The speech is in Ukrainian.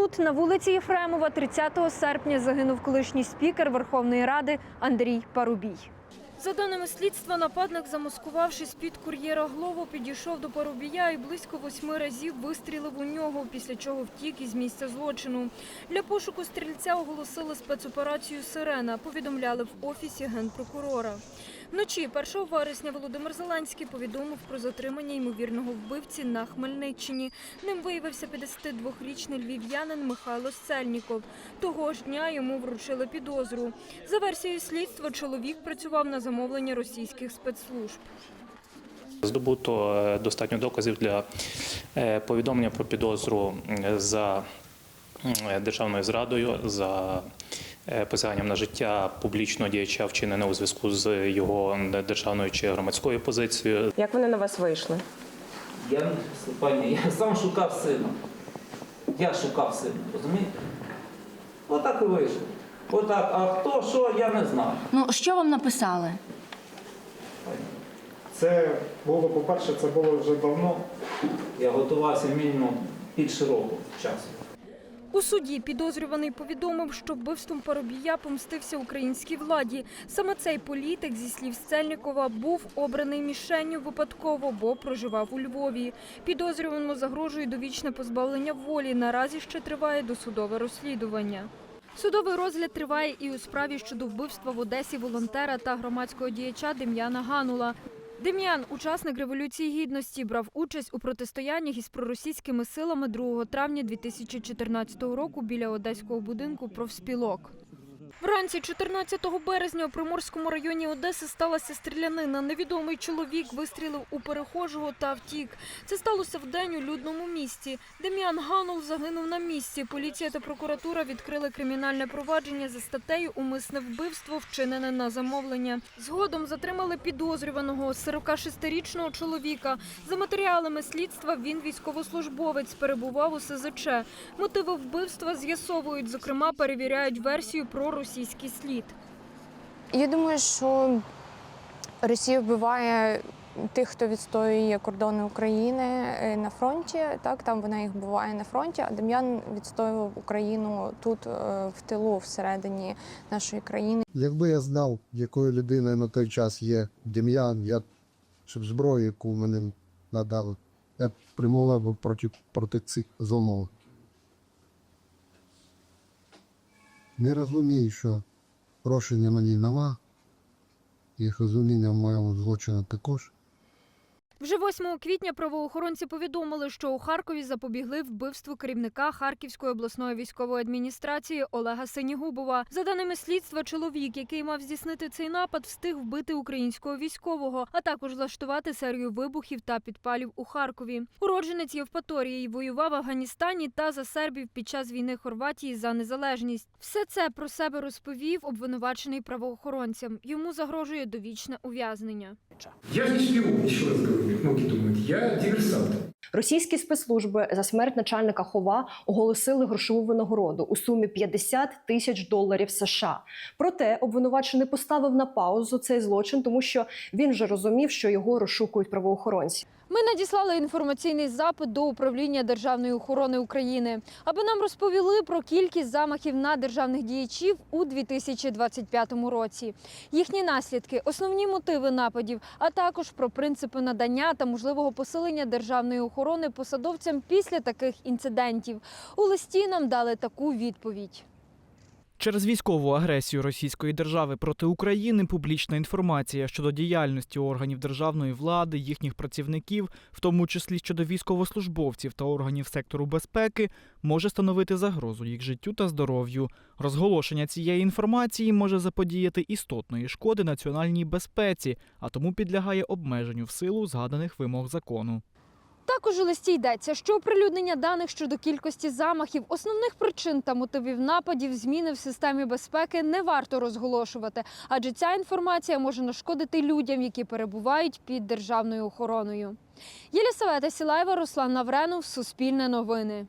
Тут, на вулиці Єфремова, 30 серпня загинув колишній спікер Верховної Ради Андрій Парубій. За даними слідства, нападник, замаскувавшись під кур'єра Глово, підійшов до Парубія і близько восьми разів вистрілив у нього, після чого втік із місця злочину. Для пошуку стрільця оголосили спецоперацію «Сирена», повідомляли в офісі генпрокурора. Вночі 1 вересня Володимир Зеленський повідомив про затримання ймовірного вбивці на Хмельниччині. Ним виявився 52-річний львів'янин Михайло Сельніков. Того ж дня йому вручили підозру. За версією слідства, чоловік працював на замовлення російських спецслужб. Здобуто е, достатньо доказів для е, повідомлення про підозру за державною зрадою, за е, посяганням на життя публічного діяча, вчинене у зв'язку з його державною чи громадською позицією. Як вони на вас вийшли? Я, пані, я сам шукав сина. Я шукав сина, розумієте? Отак і вийшло. Отак. А хто, що, я не знаю. Ну, що вам написали? Це було, по-перше, це було вже давно. Я готувався мінімум більше року часу. У суді підозрюваний повідомив, що вбивством Парубія помстився українській владі. Саме цей політик, зі слів Сельникова, був обраний мішенню випадково, бо проживав у Львові. Підозрюваному загрожує довічне позбавлення волі. Наразі ще триває досудове розслідування. Судовий розгляд триває і у справі щодо вбивства в Одесі волонтера та громадського діяча Дем'яна Ганула. Дем'ян, учасник революції гідності, брав участь у протистояннях із проросійськими силами 2 травня 2014 року біля одеського будинку профспілок. Вранці 14 березня у Приморському районі Одеси сталася стрілянина. Невідомий чоловік вистрілив у перехожого та втік. Це сталося вдень у людному місті. Дем'ян Ганул загинув на місці. Поліція та прокуратура відкрили кримінальне провадження за статтею Умисне вбивство, вчинене на замовлення. Згодом затримали підозрюваного 46-річного чоловіка. За матеріалами слідства він військовослужбовець, перебував у СЗЧ. Мотиви вбивства з'ясовують. Зокрема, перевіряють версію про російський слід. Я думаю, що Росія вбиває тих, хто відстоює кордони України е, на фронті. Так, там вона їх вбиває на фронті, а Дем'ян відстоював Україну тут, е, в тилу, всередині нашої країни. Якби я знав, якою людиною на той час є Дем'ян, я щоб зброю, яку мене надали, я б примовив проти, проти цих зумов. Не розумію, що прошення мені нема, і розуміння в моєму злочину також. Вже 8 квітня правоохоронці повідомили, що у Харкові запобігли вбивству керівника Харківської обласної військової адміністрації Олега Синігубова. За даними слідства, чоловік, який мав здійснити цей напад, встиг вбити українського військового, а також влаштувати серію вибухів та підпалів у Харкові. Уродженець Євпаторії воював в Афганістані та за сербів під час війни Хорватії за незалежність. Все це про себе розповів обвинувачений правоохоронцям. Йому загрожує довічне ув'язнення. Я не шпион, еще раз как многие думають, Я диверсант. Російські спецслужби за смерть начальника Хова оголосили грошову винагороду у сумі 50 тисяч доларів США. Проте обвинувачений поставив на паузу цей злочин, тому що він вже розумів, що його розшукують правоохоронці. Ми надіслали інформаційний запит до управління державної охорони України, аби нам розповіли про кількість замахів на державних діячів у 2025 році, їхні наслідки, основні мотиви нападів, а також про принципи надання та можливого посилення державної охорони посадовцям після таких інцидентів. У листі нам дали таку відповідь. Через військову агресію Російської держави проти України публічна інформація щодо діяльності органів державної влади, їхніх працівників, в тому числі щодо військовослужбовців та органів сектору безпеки, може становити загрозу їх життю та здоров'ю. Розголошення цієї інформації може заподіяти істотної шкоди національній безпеці, а тому підлягає обмеженню в силу згаданих вимог закону. Також у листі йдеться, що оприлюднення даних щодо кількості замахів, основних причин та мотивів нападів, зміни в системі безпеки не варто розголошувати, адже ця інформація може нашкодити людям, які перебувають під державною охороною. Єлісавета Сілаєва, Руслан Навренов, Суспільне новини.